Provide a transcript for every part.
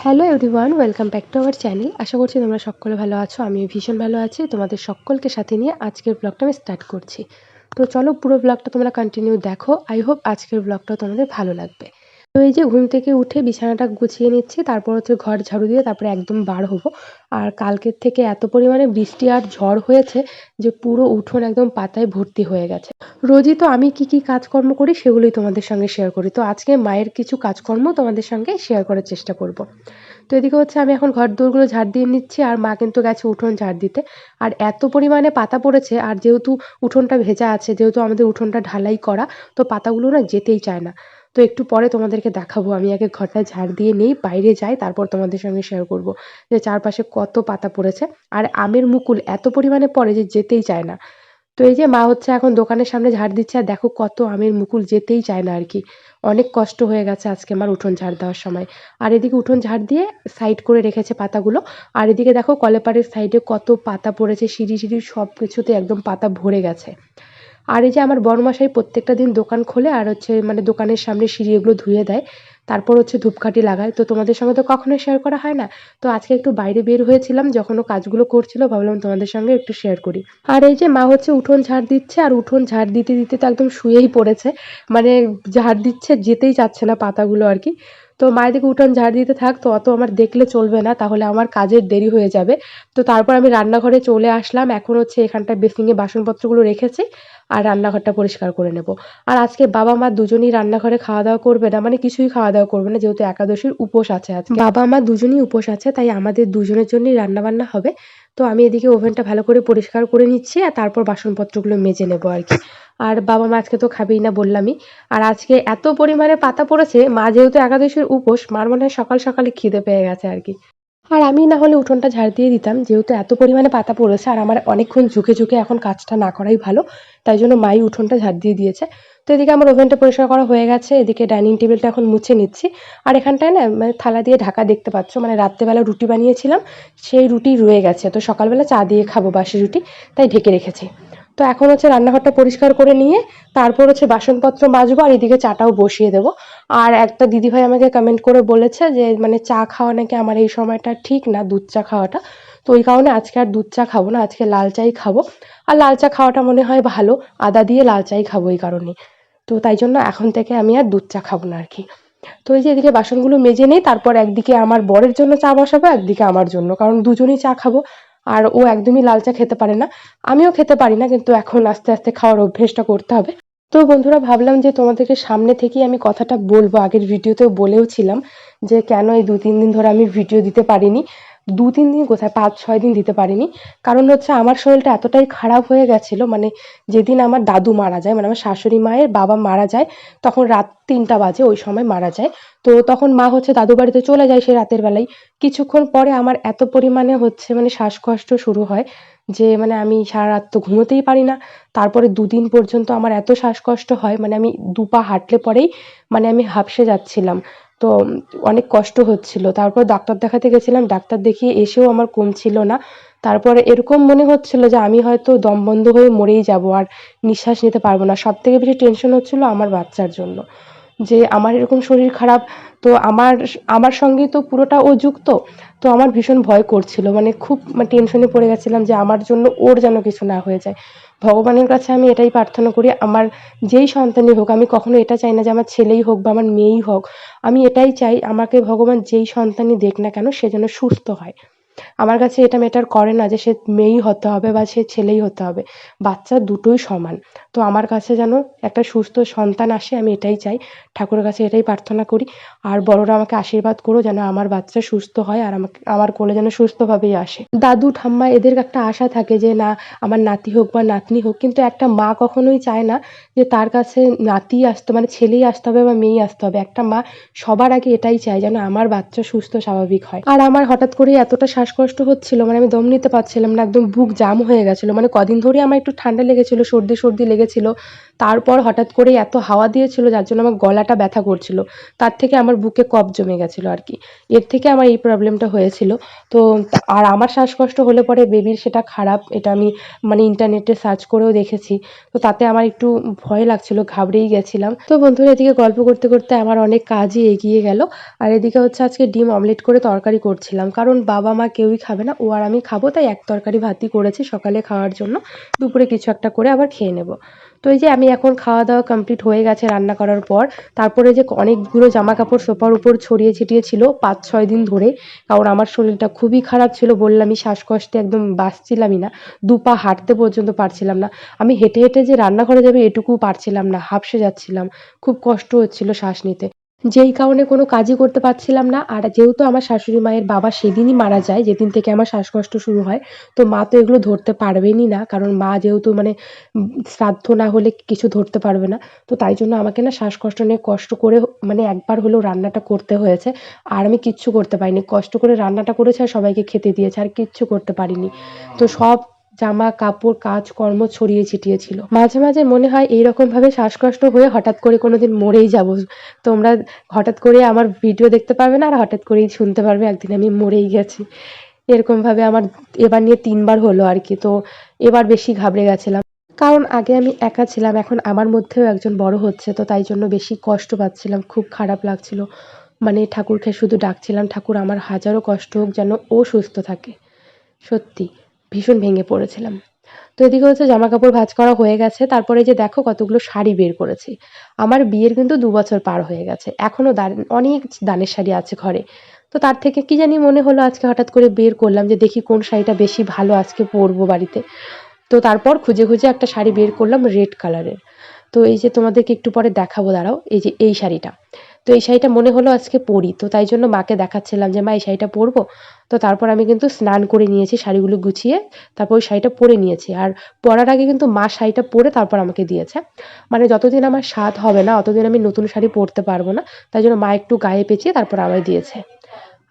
Hello everyone welcome back to our channel আশা করছি তোমরা সকলে ভালো আছো আমি ভীষণ ভালো আছি। তোমাদের সকলকে সাথে নিয়ে আজকের ব্লগটা আমি স্টার্ট করছি। তো চলো পুরো ব্লগটা তোমরা কন্টিনিউ দেখো। আই হোপ আজকের ব্লগটা তোমাদের ভালো লাগবে। তো এই যে ঘুম থেকে উঠে বিছানাটা গুছিয়ে নিচ্ছি, তারপর হচ্ছে ঘর ঝাড়ু দিয়ে তারপরে একদম বার হব। আর কালকের থেকে এত পরিমাণে বৃষ্টি আর ঝড় হয়েছে যে পুরো উঠোন একদম পাতায় ভর্তি হয়ে গেছে। রোজই তো আমি কি কি কাজকর্ম করি সেগুলোই তোমাদের সঙ্গে শেয়ার করি। তো আজকে মায়ের কিছু কাজকর্ম তোমাদের সঙ্গে শেয়ার করার চেষ্টা করব। তো এদিকে হচ্ছে আমি এখন ঘর দৌড়গুলো ঝাড় দিয়ে নিচ্ছি আর মা কিন্তু গেছে উঠোন ঝাড় দিতে। আর এত পরিমাণে পাতা পড়েছে আর যেহেতু উঠোনটা ভেজা আছে, যেহেতু আমাদের উঠোনটা ঢালাই করা, তো পাতাগুলো না যেতেই চায় না। তো একটু পরে তোমাদেরকে দেখাবো। আমি আগে ঘরটা ঝাড় দিয়ে নেই, বাইরে যাই, তারপর তোমাদের সঙ্গে শেয়ার করব যে চারপাশে কত পাতা পড়েছে। আর আমের মুকুল এত পরিমাণে পড়ে যে যেতেই চায় না। তো এই যে মা হচ্ছে এখন দোকানের সামনে ঝাড় দিচ্ছে আর দেখো কত আমের মুকুল যেতেই চায় না আর কি। অনেক কষ্ট হয়ে গেছে আজকে আমার উঠোন ঝাড় দেওয়ার সময়। আর এদিকে উঠোন ঝাড় দিয়ে সাইড করে রেখেছে পাতাগুলো। আর এদিকে দেখো কলেপাড়ের সাইডে কত পাতা পড়েছে, সিঁড়ি সিঁড়ি সব কিছুতে একদম পাতা ভরে গেছে। আর এই যে আমার বড়মশাই প্রত্যেকটা দিন দোকান খোলে আর হচ্ছে মানে দোকানের সামনে সিঁড়ি এগুলো ধুয়ে দেয়, তারপর হচ্ছে ধূপকাঠি লাগায়। তো তোমাদের সঙ্গে তো কখনোই শেয়ার করা হয় না। তো আজকে একটু বাইরে বের হয়েছিলাম, যখন ও কাজগুলো করছিল, ভাবলাম তোমাদের সঙ্গে একটু শেয়ার করি। আর এই যে মা হচ্ছে উঠোন ঝাড় দিচ্ছে, আর উঠোন ঝাড় দিতে দিতে তো একদম শুয়েই পড়েছে। মানে ঝাড় দিচ্ছে, যেতেই চাচ্ছে না পাতাগুলো আর কি। তো মায়ের দিকে উঠোন ঝাড় দিতে থাক, তো অত আমার দেখলে চলবে না, তাহলে আমার কাজের দেরি হয়ে যাবে। তো তারপর আমি রান্নাঘরে চলে আসলাম, এখন হচ্ছে এখানটায় বেসিংয়ে বাসনপত্রগুলো রেখেছি। আর রান্নাঘরটা পরিষ্কার করে নেব। আর আজকে বাবা মা দুজনই রান্নাঘরে খাওয়া দাওয়া করবে না মানে কিছুই খাওয়া দাওয়া করবে না, যেহেতু একাদশীর উপোস আছে আজকে। বাবা মা দুজনই উপোস আছে, তাই আমাদের দুজনের জন্যই রান্না বান্না হবে। তো আমি এদিকে ওভেনটা ভালো করে পরিষ্কার করে নিচ্ছি আর তারপর বাসনপত্রগুলো মেজে নেব আর কি। আর বাবা মা আজকে তো খাবেই না বললামই। আর আজকে এত পরিমাণে পাতা পড়েছে, মা যেহেতু একাদশীর উপোস, মার মনে হয় সকাল সকালে খিদে পেয়ে গেছে আর কি। আর আমি না হলে উঠোনটা ঝাড় দিয়ে দিতাম, যেহেতু এত পরিমাণে পাতা পড়েছে আর আমার অনেকক্ষণ ঝুঁকে ঝুঁকে এখন কাজটা না করাই ভালো, তাই জন্য মাই উঠোনটা ঝাড় দিয়ে দিয়েছে। তো এদিকে আমার ওভেনটা পরিষ্কার করা হয়ে গেছে, এদিকে ডাইনিং টেবিলটা এখন মুছে নিচ্ছি। আর এখানটায় না মানে থালা দিয়ে ঢাকা দেখতে পাচ্ছ মানে রাত্রেবেলা রুটি বানিয়েছিলাম, সেই রুটি রয়ে গেছে। তো সকালবেলা চা দিয়ে খাব বাসি রুটি, তাই ঢেকে রেখেছি। তো এখন হচ্ছে রান্নাঘরটা পরিষ্কার করে নিয়ে তারপর হচ্ছে বাসনপত্র মাজবো আর এদিকে চাটাও বসিয়ে দেবো। আর একটা দিদিভাই আমাকে কমেন্ট করে বলেছে যে মানে চা খাওয়া নাকি আমার এই সময়টা ঠিক না, দুধ চা খাওয়াটা। তো ওই কারণে আজকে আর দুধ চা খাব না, আজকে লাল চাই খাব। আর লাল চা খাওয়াটা মনে হয় ভালো, আদা দিয়ে লাল চাই খাব এই কারণে তো তাই জন্য এখন থেকে আমি আর দুধ চা খাব না আর কি তো এই যে এদিকে বাসনগুলো মেজে নেই, তারপর একদিকে আমার বরের জন্য চা বসাবো, একদিকে আমার জন্য। কারণ দুজনেই চা খাব। আর ও একদমই লাল চা খেতে পারে না। আমিও খেতে পারি না, কিন্তু এখন আস্তে আস্তে খাওয়ার অভ্যেসটা করতে হবে। তো বন্ধুরা, ভাবলাম যে তোমাদেরকে সামনে থেকেই আমি কথাটা বলব। আগের ভিডিওতেও বলেও ছিলাম যে কেন এই দু তিন দিন ধরে আমি ভিডিও দিতে পারিনি। দু তিন দিন, কোথায় পাঁচ, ছয় দিন দিতে পারিনি। কারণ হচ্ছে আমার শরীরটা এতটাই খারাপ হয়ে গেছিল মানে যেদিন আমার দাদু মারা যায় মানে আমার শাশুড়ি মায়ের বাবা মারা যায়, তখন রাত তিনটা বাজে, ওই সময় মারা যায়। তো তখন মা হচ্ছে দাদু বাড়িতে চলে যায় সে রাতের বেলায়। কিছুক্ষণ পরে আমার এত পরিমাণে হচ্ছে মানে শ্বাসকষ্ট শুরু হয় যে মানে আমি সারা রাত তো ঘুমোতেই পারি না। তারপরে দুদিন পর্যন্ত আমার এত শ্বাসকষ্ট হয় মানে আমি দুপা হাঁটলে পরেই মানে আমি হাঁপসে যাচ্ছিলাম। তো অনেক কষ্ট হচ্ছিল। তারপর ডাক্তার দেখাতে গেছিলাম, ডাক্তার দেখিয়ে এসেও আমার কমছিল না। তারপরে এরকম মনে হচ্ছিল যে আমি হয়তো দম বন্ধ হয়ে মরেই যাব আর নিঃশ্বাস নিতে পারব না। সব থেকে বেশি টেনশন হচ্ছিল আমার বাচ্চার জন্য। যে আমার এরকম শরীর খারাপ, তো আমার আমার সঙ্গে তো পুরোটা ও যুক্ত, তো আমার ভীষণ ভয় করছিল। মানে খুব মানে টেনশনে পড়ে গেছিলাম যে আমার জন্য ওর যেন কিছু না হয়ে যায়। ভগবানের কাছে আমি এটাই প্রার্থনা করি, আমার যেই সন্তানই হোক, আমি কখনো এটা চাই না যে আমার ছেলেই হোক বা আমার মেয়েই হোক। আমি এটাই চাই, আমাকে ভগবান যেই সন্তানই দেখ না কেন, সে যেন সুস্থ হয়। আমার কাছে এটা ম্যাটার করে না যে সে মেয়েই হতে হবে বা সে ছেলেই হতে হবে। বাচ্চা দুটোই সমান। তো আমার কাছে যেন একটা সুস্থ সন্তান আসে, আমি এটাই চাই। ঠাকুরের কাছে এটাই প্রার্থনা করি। আর বড়রা আমাকে আশীর্বাদ করো যেন আমার বাচ্চা সুস্থ হয় আর আমাকে, আমার কোলে যেন সুস্থভাবেই আসে। দাদু, ঠাম্মা, এদের একটা আশা থাকে যে না, আমার নাতি হোক বা নাতনি হোক, কিন্তু একটা মা কখনোই চায় না যে তার কাছে নাতি আসতে মানে ছেলেই আসতে হবে বা মেয়েই আসতে হবে। একটা মা সবার আগে এটাই চায় যেন আমার বাচ্চা সুস্থ, স্বাভাবিক হয়। আর আমার হঠাৎ করে এতটা শ্বাস শ্বাসকষ্ট হচ্ছিল মানে আমি দম নিতে পারছিলাম না, একদম বুক জাম হয়ে গেছিল। মানে কদিন ধরে আমার একটু ঠান্ডা লেগেছিলো, সর্দি সর্দি লেগেছিল। তারপর হঠাৎ করেই এত হাওয়া দিয়েছিল যার জন্য আমার গলাটা ব্যথা করছিল। তার থেকে আমার বুকে কফ জমে গেছিল আর কি। এর থেকে আমার এই প্রবলেমটা হয়েছিল। তো, আর আমার শ্বাসকষ্ট হলে পরে বেবির সেটা খারাপ, এটা আমি মানে ইন্টারনেটে সার্চ করেও দেখেছি। তো তাতে আমার একটু ভয় লাগছিল, ঘাবড়েই গেছিলাম। তো বন্ধুরা, এদিকে গল্প করতে করতে আমার অনেক কাজই এগিয়ে গেল। আর এদিকে হচ্ছে আজকে ডিম অমলেট করে তরকারি করছিলাম। কারণ বাবা মা কেউই খাবে না। ও আর আমি খাব, তাই এক তরকারি ভাতই করেছি সকালে খাওয়ার জন্য। দুপুরে কিছু একটা করে আবার খেয়ে নেব। তো এই যে আমি এখন খাওয়া দাওয়া কমপ্লিট হয়ে গেছে রান্না করার পর, তারপরে যে অনেকগুলো জামা কাপড় সোফার উপর ছড়িয়ে ছিটিয়ে ছিল পাঁচ ছয় দিন ধরে, কারণ আমার শরীরটা খুবই খারাপ ছিল বললাম বললামই শ্বাসকষ্টে একদম বাঁচছিলামই না, দু পা হাঁটতে পর্যন্ত পারছিলাম না। আমি হেঁটে হেঁটে যে রান্নাঘরে যাবে এটুকু পারছিলাম না, হাঁপসে যাচ্ছিলাম। খুব কষ্ট হচ্ছিল শ্বাস নিতে। যেই কারণে কোনো কাজই করতে পারছিলাম না। আর যেহেতু আমার শাশুড়ি মায়ের বাবা সেদিনই মারা যায়, যেদিন থেকে আমার শ্বাসকষ্ট শুরু হয়, তো মা তো এগুলো ধরতে পারবেনই না। কারণ মা যেহেতু মানে শ্রাদ্ধ না হলে কিছু ধরতে পারবে না। তো তাই জন্য আমাকে না শ্বাসকষ্ট নিয়ে কষ্ট করে মানে একবার হলেও রান্নাটা করতে হয়েছে। আর আমি কিচ্ছু করতে পারিনি। কষ্ট করে রান্নাটা করেছে আর সবাইকে খেতে দিয়েছে। আর কিচ্ছু করতে পারিনি। তো সব জামা, কাপড়, কাজকর্ম ছড়িয়ে ছিটিয়ে ছিল মাঝে মাঝে মনে হয় এইরকম ভাবে শ্বাসকষ্ট হয়ে হঠাৎ করে কোনোদিন মরেই যাব। তোমরা হঠাৎ করে আমার ভিডিও দেখতে পারবে না আর হঠাৎ করেই শুনতে পারবে একদিন আমি মরেই গেছি। এরকমভাবে আমার এবার নিয়ে তিনবার হলো আর কি, তো এবার বেশি ঘাবড়ে গেছিলাম। কারণ আগে আমি একা ছিলাম, এখন আমার মধ্যেও একজন বড় হচ্ছে, তো তাই জন্য বেশি কষ্ট পাচ্ছিলাম, খুব খারাপ লাগছিল। মানে ঠাকুরকে শুধু ডাকছিলাম, ঠাকুর, আমার হাজারো কষ্ট হোক যেন ও সুস্থ থাকে। সত্যি। ভীষণ ভেঙে পড়েছিলাম। তো এদিকে হচ্ছে জামা কাপড় ভাজ করা হয়ে গেছে, তারপরে যে দেখো কতগুলো শাড়ি বের করেছি। আমার বিয়ের কিন্তু দু বছর পার হয়ে গেছে এখনও দান, অনেক দানের শাড়ি আছে ঘরে। তো তার থেকে কি জানি মনে হলো আজকে হঠাৎ করে বের করলাম যে দেখি কোন শাড়িটা বেশি ভালো আজকে পরবো বাড়িতে। তো তারপর খুঁজে খুঁজে একটা শাড়ি বের করলাম রেড কালারের। তো এই যে তোমাদেরকে একটু পরে দেখাবো, দাঁড়াও, এই যে এই শাড়িটা। তো এই শাড়িটা মনে হলো আজকে পরি। তো তাই জন্য মাকে দেখাচ্ছিলাম যে, মা, এই শাড়িটা পরবো? তো তারপর আমি কিন্তু স্নান করে নিয়েছি, শাড়িগুলো গুছিয়ে তারপর ওই শাড়িটা পরে নিয়েছি। আর পরার আগে কিন্তু মা শাড়িটা পরে তারপর আমাকে দিয়েছে। মানে যতদিন আমার স্বাদ হবে না, অতদিন আমি নতুন শাড়ি পরতে পারব না, তাই জন্য মা একটু গায়ে পেঁচিয়ে তারপর আমায় দিয়েছে।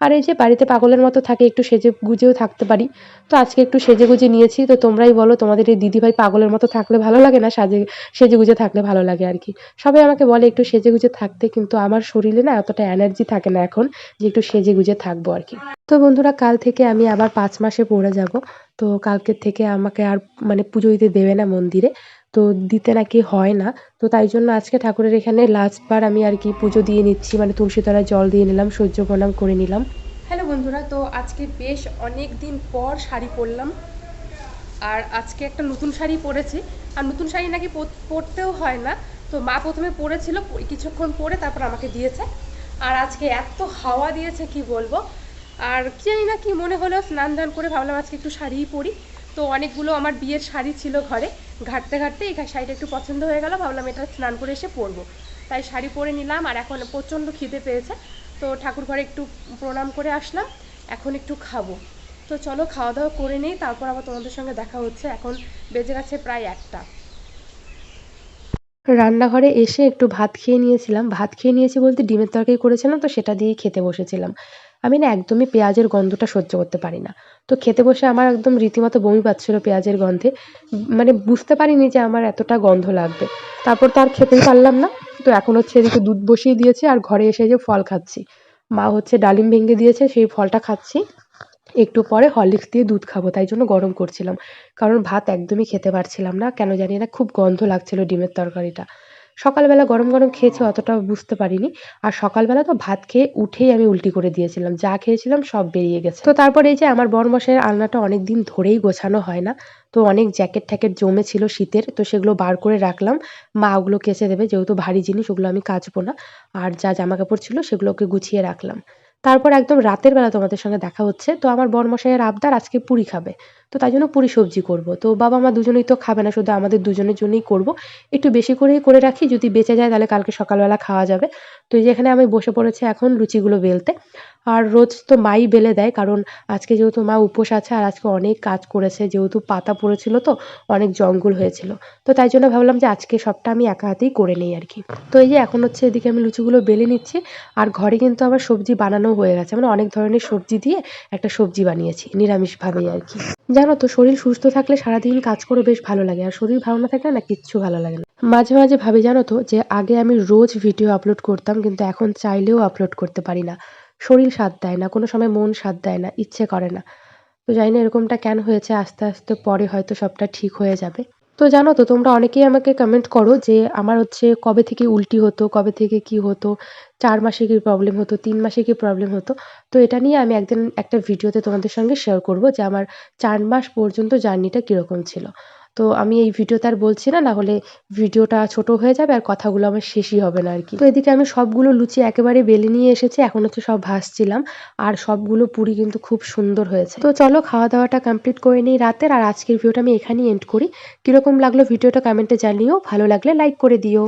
আর এই যে বাড়িতে পাগলের মতো থাকে, একটু সেজে গুজেও থাকতে পারি। তো আজকে একটু সেজে গুজে নিয়েছি, তো তোমরাই বলো, তোমাদের এই দিদিভাই পাগলের মতো থাকলে ভালো লাগে না? সাজে, সেজে গুজে থাকলে ভালো লাগে আর কি। সবাই আমাকে বলে একটু সেজে গুজে থাকতে, কিন্তু আমার শরীরে না এতটা এনার্জি থাকে না এখন, যে একটু সেজে গুজে থাকব আর কি। তো বন্ধুরা, কাল থেকে আমি আবার পাঁচ মাসে পড়ে যাব। তো কালকের থেকে আমাকে আর মানে পুজো দিতে দেবে না মন্দিরে। তো দিতে নাকি হয় না। তো তাই জন্য আজকে ঠাকুরের এখানে লাস্টবার আমি আর কি পুজো দিয়ে নিচ্ছি। মানে তুলসী তলায় জল দিয়ে নিলাম, সূর্য প্রণাম করে নিলাম। হ্যালো বন্ধুরা, তো আজকে বেশ অনেক দিন পর শাড়ি পরলাম। আর আজকে একটা নতুন শাড়ি পরেছি। আর নতুন শাড়ি নাকি পরতেও হয় না। তো মা প্রথমে পরেছিল কিছুক্ষণ পরে তারপর আমাকে দিয়েছে। আর আজকে এত হাওয়া দিয়েছে, কি বলব? আর কি জানি না কি মনে হলো স্নান দান করে ভাবলাম আজকে একটু শাড়িই পরি। তো অনেকগুলো আমার বিয়ের শাড়ি ছিল ঘরে। ঘাটতে ঘাটতে এই শাড়িটা একটু পছন্দ হয়ে গেল, ভাবলাম এটা স্নান করে এসে পরবো। তাই শাড়ি পরে নিলাম আর এখন প্রচণ্ড খিদে পেয়েছে। তো ঠাকুর ঘরে একটু প্রণাম করে আসলাম, এখন একটু খাব। তো চলো খাওয়া দাওয়া করে নেই, তারপর আবার তোমাদের সঙ্গে দেখা হচ্ছে। এখন বেজে গেছে প্রায় একটা। রান্নাঘরে এসে একটু ভাত খেয়ে নিয়েছিলাম। ভাত খেয়ে নিয়েছি বলতে ডিমের তরকারি করেছিলাম, তো সেটা দিয়েই খেতে বসেছিলাম। আমি না একদমই পেঁয়াজের গন্ধটা সহ্য করতে পারি না। তো খেতে বসে আমার একদম রীতিমতো বমি পাচ্ছিল পেঁয়াজের গন্ধে। মানে বুঝতে পারিনি যে আমার এতটা গন্ধ লাগবে। তারপর তো আর খেতেই পারলাম না। তো এখন হচ্ছে এদিকে দুধ বসিয়ে দিয়েছে আর ঘরে এসে যে ফল খাচ্ছি। মা হচ্ছে ডালিম ভেঙে দিয়েছে, সেই ফলটা খাচ্ছি। একটু পরে হরলিক্স দিয়ে দুধ খাব, তাই জন্য গরম করছিলাম। কারণ ভাত একদমই খেতে পারছিলাম না। কেন জানি না, খুব গন্ধ লাগছিল ডিমের তরকারিটা। সকালবেলা গরম গরম খেয়েছি অতটা বুঝতে পারিনি। আর সকালবেলা তো ভাত খেয়ে উঠেই আমি উল্টি করে দিয়েছিলাম, যা খেয়েছিলাম সব বেরিয়ে গেছে। তো তারপর এই যে আমার বড়মশাইয়ের আলনাটা অনেক দিন ধরেই গোছানো হয় না, তো অনেক জ্যাকেট ট্যাকেট জমে ছিল শীতের, তো সেগুলো বার করে রাখলাম। মা ওগুলো কেচে দেবে, যেহেতু ভারী জিনিস, ওগুলো আমি কাচবো না। আর যা জামা কাপড় ছিল সেগুলোকে গুছিয়ে রাখলাম। তারপর একদম রাতের বেলা তোমাদের সঙ্গে দেখা হচ্ছে, তো আমার বরমশাইয়ের আবদার আজকে পুরি খাবে। তো তাই জন্য পুরি সবজি করব। তো বাবা মা দুজনেই তো খাবে না, শুধু আমাদের দুজনের জন্যই করব। একটু বেশি করেই করে রাখি, যদি বেঁচে যায় তাহলে কালকে সকালবেলা খাওয়া যাবে। তো এই যে এখানে আমি বসে পড়েছি এখন লুচিগুলো বেলতে। আর রোজ তো মাই বেলে দেয়, কারণ আজকে যেহেতু মা উপোস আছে আর আজকে অনেক কাজ করেছে, যেহেতু পাতা পড়েছিল তো অনেক জঙ্গল হয়েছিল। তো তাই জন্য ভাবলাম যে আজকে সবটা আমি একা হাতেই করে নিই আর কি। তো এই যে এখন হচ্ছে এদিকে আমি লুচিগুলো বেলে নিচ্ছি, আর ঘরে কিন্তু আবার সবজি বানানো হয়ে গেছে। মানে অনেক ধরনের সবজি দিয়ে একটা সবজি বানিয়েছি, নিরামিষভাবেই আর কি। জানো তো, শরীর সুস্থ থাকলে সারাদিন কাজ করে বেশ ভালো লাগে। আর শরীর ভালো না থাকলে না কিচ্ছু ভালো লাগে না। মাঝে মাঝে ভাবি, জানো তো, যে আগে আমি রোজ ভিডিও আপলোড করতাম, কিন্তু এখন চাইলেও আপলোড করতে পারি না। শরীর সাথ দেয় না, কোনো সময় মন সাথ দেয় না, ইচ্ছে করে না। তো জানি না এরকমটা কেন হয়েছে, আস্তে আস্তে পরে হয়তো সবটা ঠিক হয়ে যাবে। তো জানো তো, তোমরা অনেকেই আমাকে কমেন্ট করো যে আমার হচ্ছে কবে থেকে উল্টি হতো, কবে থেকে কি হতো, চার মাসে কি প্রবলেম হতো, তিন মাসে কি প্রবলেম হতো। তো এটা নিয়ে আমি একদিন একটা ভিডিওতে তোমাদের সঙ্গে শেয়ার করব যে আমার চার মাস পর্যন্ত জার্নিটা কীরকম ছিল। তো আমি এই ভিডিওতে আর বলছি না না হলে ভিডিওটা ছোট হয়ে যাবে আর কথাগুলো আমার শেষই হবে না আর কি তো এদিকে আমি সবগুলো লুচি একেবারে বেলে নিয়ে এসেছি, এখন হচ্ছে সব ভাসছিলাম আর সবগুলো পুরি কিন্তু খুব সুন্দর হয়েছে। তো চলো খাওয়া দাওয়াটা কমপ্লিট করে নিই রাতের আর আজকের ভিডিওটা আমি এখানেই এন্ড করি। কীরকম লাগল ভিডিওটা কমেন্টে জানিও, ভালো লাগলে লাইক করে দিও।